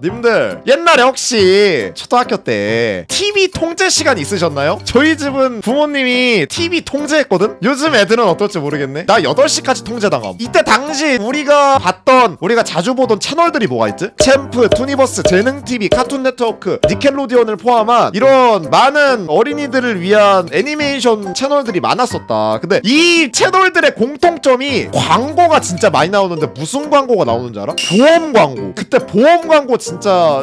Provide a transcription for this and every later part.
님들 옛날에 혹시 초등학교 때 TV 통제 시간 있으셨나요? 저희 집은 부모님이 TV 통제했거든? 요즘 애들은 어떨지 모르겠네 나 8시까지 통제당함 이때 당시 우리가 봤던 우리가 자주 보던 채널들이 뭐가 있지? 챔프, 투니버스, 재능TV, 카툰네트워크, 니켈로디언을 포함한 이런 많은 어린이들을 위한 애니메이션 채널들이 많았었다 근데 이 채널들의 공통점이 광고가 진짜 많이 나오는데 무슨 광고가 나오는지 알아? 보험 광고 그때 보험 광고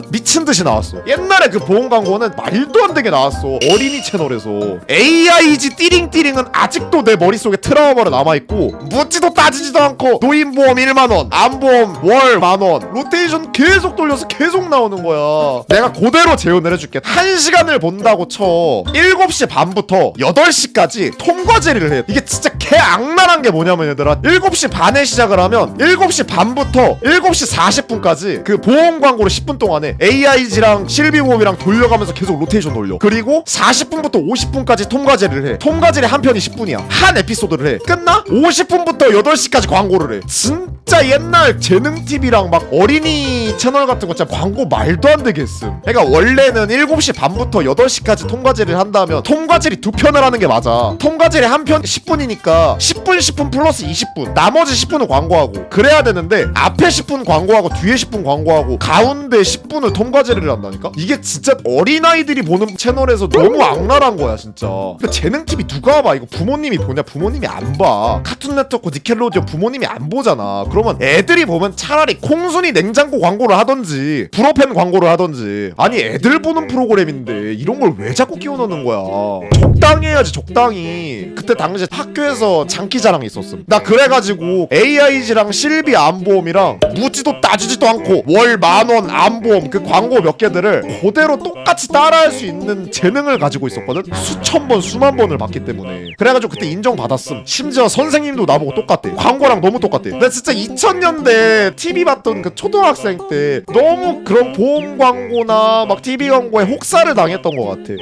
미친 듯이 나왔어. 옛날에 그 보험 광고는 말도 안 되게 나왔어. 어린이 채널에서. AIG 띠링띠링은 아직도 내 머릿속에 트라우마로 남아있고 묻지도 따지지도 않고 노인보험 1만원 암보험 월 만원 로테이션 계속 돌려서 계속 나오는 거야. 내가 그대로 재현을 해줄게. 1시간을 본다고 쳐. 7시 반부터 8시까지 통과제를 해. 이게 진짜 개 악랄한 게 뭐냐면 얘들아. 7시 반에 시작을 하면 7시 반부터 7시 40분까지 그 보험 광고를 10분 동안에 AIG랑 실비보험이랑 돌려가면서 계속 로테이션 돌려. 그리고 40분부터 50분까지 통과제를 해. 통과제를 한 편이 10분이야. 한 에피소드를 해. 끝나? 50분부터 8시까지 광고를 해. 진짜 옛날 재능TV랑 막 어린이 채널 같은 거 진짜 광고 말도 안 되게 했음. 그러니까 원래는 7시 반부터 8시까지 통과제를 한다면 통과제리 두 편을 하는 게 맞아. 통과제리 한편 10분이니까 10분 10분 플러스 20분. 나머지 10분은 광고하고. 그래야 되는데 앞에 10분 광고하고 뒤에 10분 광고하고 가운데 10분을 통과제리를 한다니까? 이게 진짜 어린아이들이 보는 채널에서 너무 악랄한 거야 진짜. 근데 재능TV 누가 봐? 이거 부모님이 보냐? 부모님이 안 봐. 카툰 네트워크 니켈로디언 부모님이 안 보잖아. 그러면 애들이 보면 차라리 콩순이 냉장고 광고를 하던지 브로펜 광고를 하던지 아니 애들 보는 프로그램인데 이런 걸 왜 자꾸 끼워 넣는 거야? 적당히 해야지 적당히. 그때 당시에 학교에서 장기자랑 있었음. 나 그래가지고 AIG랑 실비 암보험이랑 묻지도 따지지도 않고 월 만원 암보험 그 광고 몇 개들을 그대로 똑같이 따라할 수 있는 재능을 가지고 있었거든. 수천 번 수만 번을 봤기 때문에. 그래가지고 그때 인정받았음. 심지어 선생님도 나보고 똑같대. 광고랑 너무 똑같대. 나 진짜 2000년대 TV 봤던 그 초등학생 때 너무 그런 보험 광고나 막 TV 광고에 혹사를 당했던 것 같아